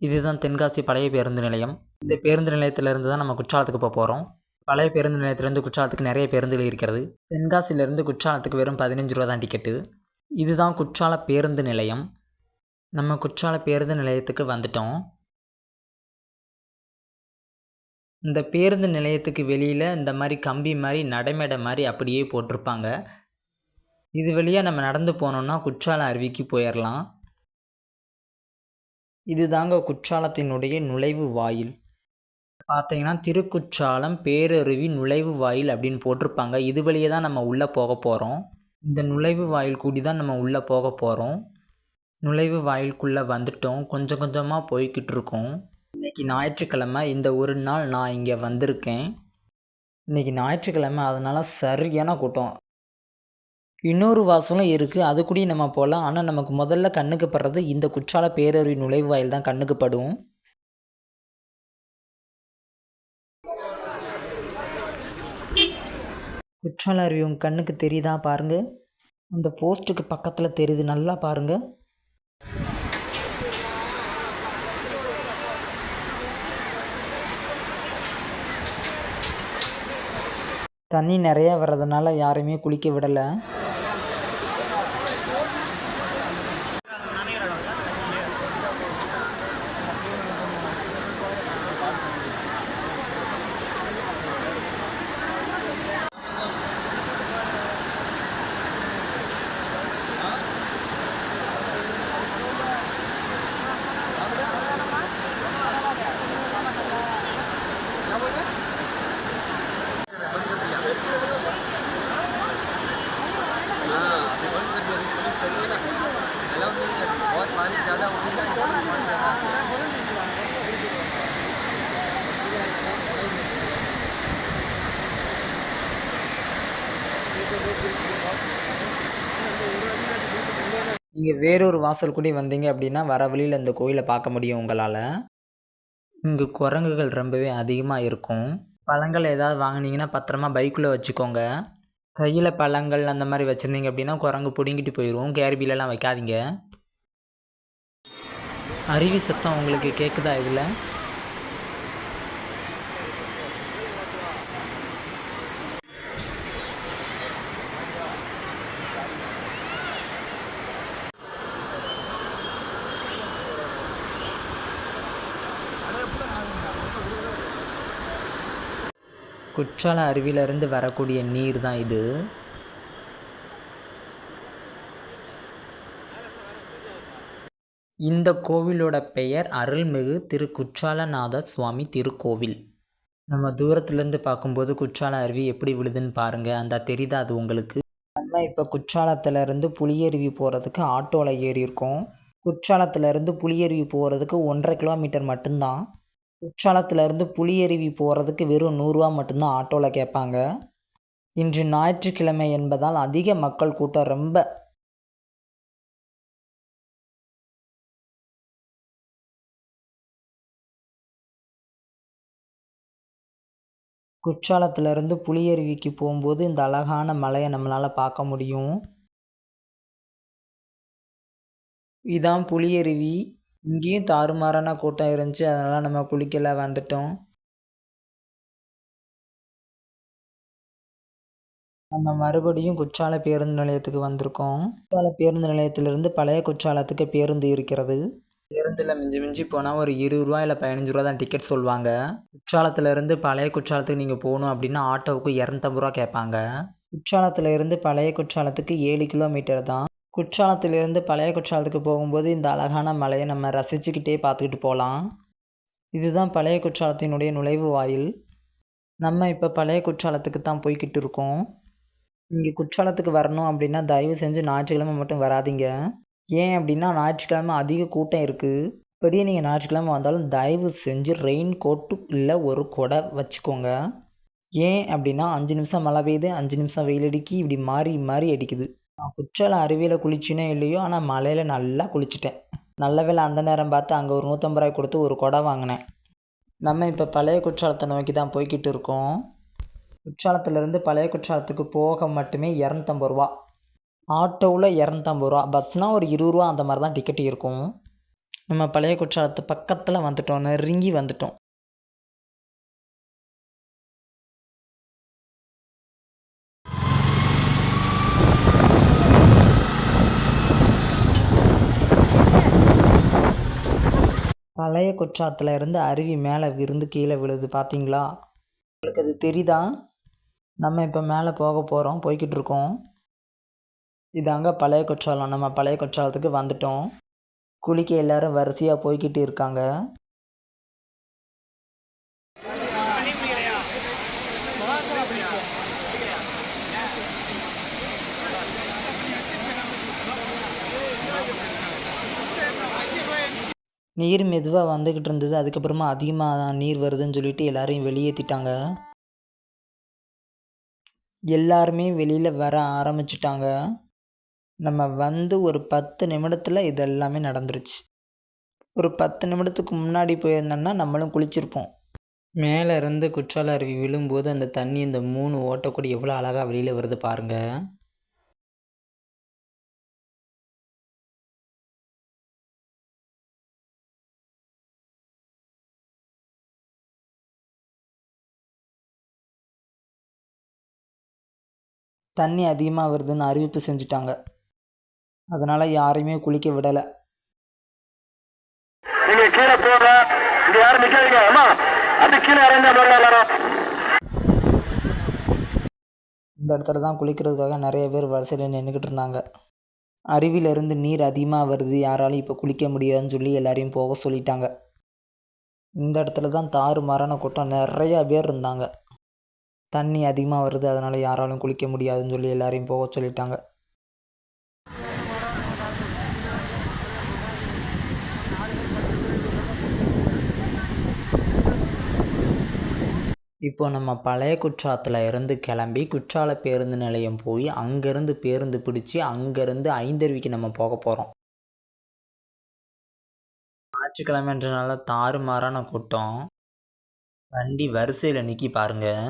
இதுதான் தென்காசி பழைய பேருந்து நிலையம். இந்த பேருந்து நிலையத்திலிருந்து தான் நம்ம குற்றாலத்துக்கு போக போகிறோம் பழைய பேருந்து நிலையத்திலேருந்து குற்றாலத்துக்கு நிறைய பேருந்துகள் இருக்கிறது. தென்காசியிலேருந்து குற்றாலத்துக்கு வெறும் பதினஞ்சு ரூபா தான் டிக்கெட்டு. இதுதான் குற்றால பேருந்து நிலையம். நம்ம குற்றால பேருந்து நிலையத்துக்கு வந்துட்டோம். இந்த பேருந்து நிலையத்துக்கு வெளியில் இந்த மாதிரி கம்பி மாதிரி நடைமேடை மாதிரி அப்படியே போட்டிருப்பாங்க. இது வழியாக நம்ம நடந்து போனோம்னா குற்றால அருவிக்கு போயிடலாம் இது தாங்க குற்றாலத்தினுடைய நுழைவு வாயில். பார்த்தீங்கன்னா திருக்குற்றாலம் பேரருவி நுழைவு வாயில் அப்படின்னு போட்டிருப்பாங்க. இது வழியே தான் நம்ம உள்ளே போக போகிறோம் இந்த நுழைவு வாயில் கூடி தான் நம்ம உள்ளே போக போகிறோம் நுழைவு வாயிலுக்குள்ளே வந்துட்டோம். கொஞ்சம் கொஞ்சமாக போய்கிட்டு இருக்கோம். இன்றைக்கி ஞாயிற்றுக்கிழமை. இந்த ஒரு நாள் நான் இங்கே வந்திருக்கேன். இன்றைக்கி ஞாயிற்றுக்கிழமை. அதனால் சரியான கூட்டம். இன்னொரு வாசலும் இருக்குது அது கூடயும் நம்ம போகலாம் ஆனால் நமக்கு முதல்ல கண்ணுக்கு படுறது இந்த குற்றால பேரறி நுழைவு வாயில் தான் கண்ணுக்கு படும். குற்றால அருவி உங்கள் கண்ணுக்கு தெரியுதா பாருங்க. அந்த போஸ்ட்டுக்கு பக்கத்தில் தெரியுது. நல்லா பாருங்க. தண்ணி நிறையா வர்றதுனால யாரையுமே குளிக்க விடலை. நீங்கள் வேறொரு வாசல் கூடி வந்தீங்க அப்படின்னா வர வழியில் இந்த கோயிலை பார்க்க முடியும் உங்களால். இங்கே குரங்குகள் ரொம்பவே அதிகமாக இருக்கும். பழங்கள் ஏதாவது வாங்குனீங்கன்னா பத்திரமா பைக்குள்ளே வச்சுக்கோங்க. கையில் பழங்கள் அந்த மாதிரி வச்சுருந்தீங்க அப்படின்னா குரங்கு பிடுங்கிட்டு போயிடும் கேர்பிலெலாம் வைக்காதீங்க. அருவி சத்தம் உங்களுக்கு கேட்குதா இதில்? குற்றால அருவியிலிருந்து வரக்கூடிய நீர் தான் இது. இந்த கோவிலோட பெயர் அருள்மிகு திரு குற்றாலநாத சுவாமி திருக்கோவில். நம்ம தூரத்துலேருந்து பார்க்கும்போது குற்றால அருவி எப்படி விழுதுன்னு பாருங்கள் அந்த தெரியுதா அது உங்களுக்கு? நம்ம இப்போ குற்றாலத்துலேருந்து புளியருவி போகிறதுக்கு ஆட்டோவில் ஏறியிருக்கோம். குற்றாலத்துலேருந்து குற்றாலத்திலேருந்து புளியருவி போகிறதுக்கு ஒன்றரை கிலோமீட்டர் மட்டும்தான். குற்றாலத்திலேருந்து புளியருவி போகிறதுக்கு வெறும் நூறுரூவா மட்டும்தான் ஆட்டோவில் கேட்பாங்க. இன்று ஞாயிற்றுக்கிழமை என்பதால் அதிக மக்கள் கூட்டம் ரொம்ப. குற்றாலத்திலிருந்து புளியருவிக்கு போகும்போது இந்த அழகான மலையை நம்மளால் பார்க்க முடியும். இதான் புளியருவி இங்கேயும் தாறுமாறான கூட்டம் இருந்துச்சு. அதனால் நம்ம குளிக்கல வந்துட்டோம். நம்ம மறுபடியும் குற்றால பேருந்து நிலையத்துக்கு வந்திருக்கோம். குற்றால பேருந்து நிலையத்திலிருந்து பழைய குற்றாலத்துக்கு பேருந்து இருக்கிறது. பேருந்தில் மிஞ்சி மிஞ்சி போனால் ஒரு இருபது ரூபா இல்லை பதினஞ்சு ரூபா தான் டிக்கெட் சொல்லுவாங்க. குற்றாலத்திலேருந்து பழைய குற்றாலத்துக்கு நீங்கள் போகணும் அப்படின்னா ஆட்டோவுக்கு இரநூத்தம்பது ரூபா கேட்பாங்க. குற்றாலத்திலேருந்து பழைய குற்றாலத்துக்கு ஏழு கிலோமீட்டர் தான். குற்றாலத்திலேருந்து பழைய குற்றாலத்துக்கு போகும்போது இந்த அழகான மலையை நம்ம ரசிச்சுக்கிட்டே பார்த்துக்கிட்டு போகலாம். இதுதான் பழைய குற்றாலத்தினுடைய நுழைவு வாயில். நம்ம இப்போ பழைய குற்றாலத்துக்கு தான் போய்கிட்டு இருக்கோம். இங்கே குற்றாலத்துக்கு வரணும் அப்படின்னா தயவு செஞ்சு ஞாயிற்றுக்கிழமை மட்டும் வராதீங்க. ஏன் அப்படின்னா ஞாயிற்றுக்கிழமை அதிக கூட்டம் இருக்குது இப்படியே நீங்கள் ஞாயிற்றுக்கிழமை வந்தாலும் தயவு செஞ்சு ரெயின் கோட்டு இல்லை ஒரு கொடை வச்சுக்கோங்க. ஏன் அப்படின்னா அஞ்சு நிமிஷம் மழை பெய்யுது அஞ்சு நிமிஷம் வெயில் அடிக்கி இப்படி மாறி மாறி அடிக்குது. நான் குற்றாலம் அருவியில் குளிச்சினே இல்லையோ ஆனால் மலையில் நல்லா குளிச்சிட்டேன். நல்ல வேலை அந்த நேரம் பார்த்து அங்கே ஒரு நூற்றம்பது ரூபாய் கொடுத்து ஒரு குடை வாங்கினேன். நம்ம இப்போ பழைய குற்றாலத்தை நோக்கி தான் போய்கிட்டு இருக்கோம். குற்றாலத்துலேருந்து பழைய குற்றாலத்துக்கு போக மட்டுமே இரநூத்தம்பது ரூபா ஆட்டோவில் இரநூத்தம்பது ரூபா பஸ்னால் ஒரு இருபது ரூபா அந்த மாதிரி தான் டிக்கெட் இருக்கும். நம்ம பழைய குற்றாலத்து பக்கத்தில் வந்துட்டோம். நெருங்கி வந்துட்டோம். பழைய குற்றாத்தில் இருந்து அருவி மேலே விருந்து கீழே விழுது பார்த்தீங்களா உங்களுக்கு அது தெரியுதா? நம்ம இப்போ மேலே போக போகிறோம் போய்கிட்டு இருக்கோம். இதாங்க பழைய குற்றாலம். நம்ம பழைய குற்றாலத்துக்கு வந்துட்டோம். குளிக்க எல்லாரும் வரிசையாக போய்கிட்டு இருக்காங்க. நீர் மெதுவாக வந்துக்கிட்டு இருந்தது. அதுக்கப்புறமா அதிகமாக நீர் வருதுன்னு சொல்லிட்டு எல்லாரையும் வெளியேற்றிட்டாங்க எல்லாருமே வெளியில் வர ஆரம்பிச்சிட்டாங்க. நம்ம வந்து ஒரு பத்து நிமிடத்தில் இது எல்லாமே நடந்துருச்சு. ஒரு பத்து நிமிடத்துக்கு முன்னாடி போயிருந்தோம்னா நம்மளும் குளிச்சிருப்போம். மேலே இருந்து குற்றால அருவி விழும்போது அந்த தண்ணி இந்த மூணு ஓட்டக்கூடி எவ்வளோ அழகாக வெளியில் வருது பாருங்கள் தண்ணி அதிகமாக வருதுன்னு அறிவிப்பு செஞ்சுட்டாங்க. அதனால் யாரையுமே குளிக்க விடலை. இந்த இடத்துல தான் குளிக்கிறதுக்காக நிறைய பேர் வரிசையில் நின்றுக்கிட்டு இருந்தாங்க. அருவியிலிருந்து நீர் அதிகமாக வருது. யாராலையும் இப்போ குளிக்க முடியாதுன்னு சொல்லி எல்லாரையும் போக சொல்லிட்டாங்க. இந்த இடத்துல தான் தாறு மரண கூட்டம் நிறையா பேர் இருந்தாங்க. தண்ணி அதிகமாக வருது அதனால் யாராலும் குளிக்க முடியாதுன்னு சொல்லி எல்லாரையும் போக சொல்லிட்டாங்க. இப்போ நம்ம பழைய குற்றாலத்தில் இருந்து கிளம்பி குற்றால பேருந்து நிலையம் போய் அங்கேருந்து பேருந்து பிடிச்சி அங்கேருந்து ஐந்தருவிக்கு நம்ம போக போகிறோம் ஞாயிற்றுக்கிழமைன்றனால தாறுமாறான கூட்டம். வண்டி வரிசையில் நிற்கி பாருங்கள்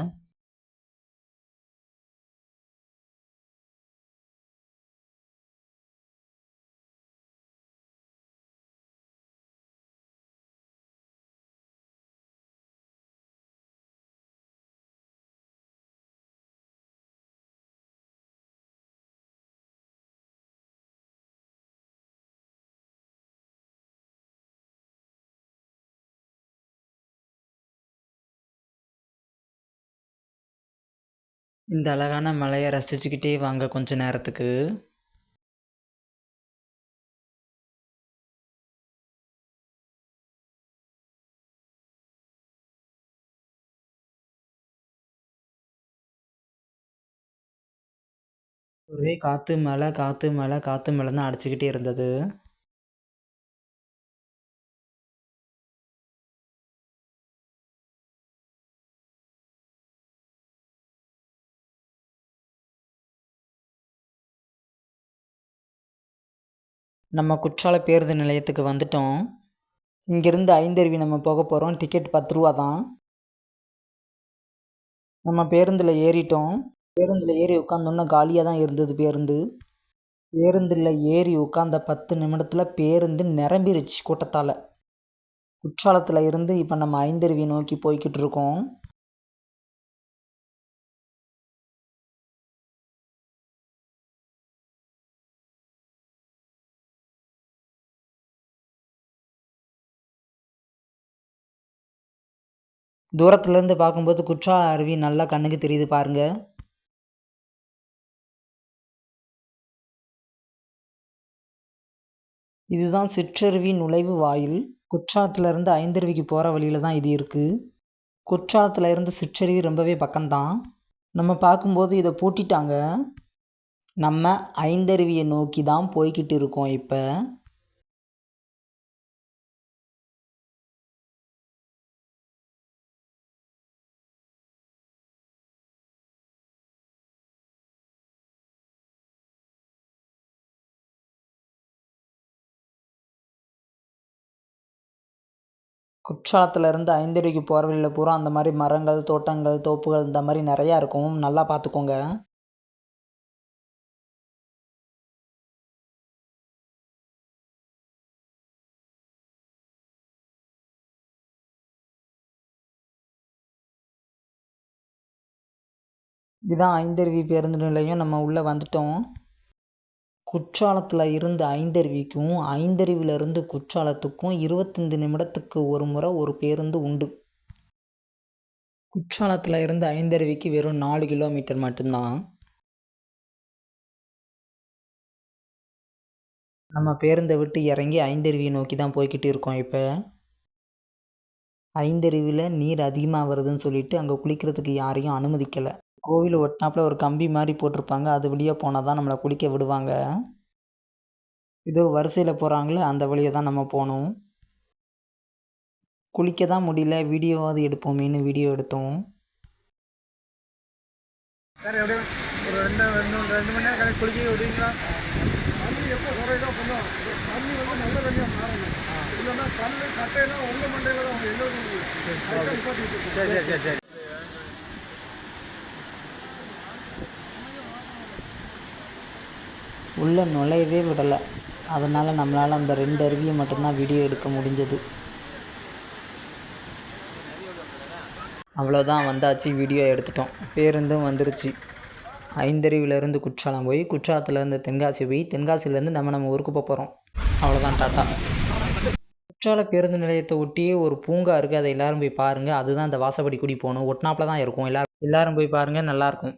இந்த அழகான மலையை ரசிச்சுக்கிட்டே வாங்க கொஞ்ச நேரத்துக்கு. ஒரே காற்று மழை காற்று மழை காற்று மழை தான் அடிச்சுக்கிட்டே இருந்தது. நம்ம குற்றால பேருந்து நிலையத்துக்கு வந்துட்டோம். இங்கேருந்து ஐந்தருவி நம்ம போக போகிறோம் டிக்கெட் பத்து ரூபா தான். நம்ம பேருந்தில் ஏறிட்டோம். பேருந்தில் ஏறி உட்காந்தோன்னா காலியாக தான் இருந்தது பேருந்து. பேருந்தில் ஏறி உட்காந்த பத்து நிமிடத்தில் பேருந்து நிரம்பிருச்சு கூட்டத்தால். குற்றாலத்தில் இருந்து இப்போ நம்ம ஐந்தருவி நோக்கி போய்கிட்டு இருக்கோம். தூரத்துலேருந்து பார்க்கும்போது குற்றால அருவி நல்லா கண்ணுக்கு தெரியுது பாருங்க. இதுதான் சிற்றருவி நுழைவு வாயில். குற்றாலத்துலேருந்து ஐந்தருவிக்கு போகிற வழியில் தான் இது இருக்குது குற்றாலத்தில் இருந்து சிற்றருவி ரொம்பவே பக்கம்தான். நம்ம பார்க்கும்போது இதை பூட்டிட்டாங்க. நம்ம ஐந்தருவியை நோக்கி தான் போய்கிட்டு இருக்கோம் இப்போ. குற்றாலத்துலேருந்து ஐந்தருவிக்கு போகிற வழியில் பூரா அந்த மாதிரி மரங்கள் தோட்டங்கள் தோப்புகள் இந்த மாதிரி நிறையா இருக்கும். நல்லா பார்த்துக்கோங்க. இதுதான் ஐந்தருவி பேருந்து நிலையம். நம்ம உள்ளே வந்துட்டோம். குற்றாலத்தில் இருந்து ஐந்தருவிக்கும் ஐந்தருவிலிருந்து குற்றாலத்துக்கும் இருபத்தஞ்சி நிமிடத்துக்கு ஒரு முறை ஒரு பேருந்து உண்டு. குற்றாலத்தில் இருந்து ஐந்தருவிக்கு வெறும் நாலு கிலோமீட்டர் மட்டும்தான். நம்ம பேருந்தை விட்டு இறங்கி ஐந்தருவியை நோக்கி தான் போய்கிட்டு இருக்கோம் இப்போ. ஐந்தருவியில் நீர் அதிகமாக வருதுன்னு சொல்லிட்டு அங்கே குளிக்கிறதுக்கு யாரையும் அனுமதிக்கலை. கோவில் ஒட்டினாப்புல ஒரு கம்பி மாதிரி போட்டிருப்பாங்க. அது வழியாக போனால் தான் நம்மளை குளிக்க விடுவாங்க. இதோ வரிசையில் போகிறாங்களே அந்த வழியை தான் நம்ம போகணும். குளிக்க தான் முடியல. வீடியோவாவது எடுப்போமேன்னு வீடியோ எடுத்தோம். சார் எப்படியும் ஒரு ரெண்டு ரெண்டு ரெண்டு மணி நேரம் கழிச்சு குளிக்க விடுவீங்களா? தண்ணி எப்போ குறையதோ பண்ணும் தண்ணி வந்து நல்ல தண்ணியாக மாறணும். இல்லைன்னா கல் கட்டையெல்லாம் உங்கள் மண்டையில் தான் அவங்க எல்லோரும் சரி சரி சரி. உள்ளே நுழையவே விடலை. அதனால் நம்மளால் அந்த ரெண்டு அருவியை மட்டும்தான் வீடியோ எடுக்க முடிஞ்சது. அவ்வளோதான் வந்தாச்சு வீடியோ எடுத்துட்டோம். பேருந்தும் வந்துருச்சு. ஐந்தருவிலேருந்து குற்றாலம் போய் குற்றாலத்துலேருந்து தென்காசி போய் தென்காசியிலேருந்து நம்ம நம்ம ஊருக்கு போக போகிறோம் அவ்வளோதான் டாட்டா. குற்றால பேருந்து நிலையத்தை ஒட்டியே ஒரு பூங்கா இருக்குது அதை எல்லோரும் போய் பாருங்கள் அதுதான் அந்த வாசப்படி குடி போகணும். ஒட்டினாப்புல தான் இருக்கும். எல்லாரும் எல்லாரும் போய் பாருங்கள் நல்லாயிருக்கும்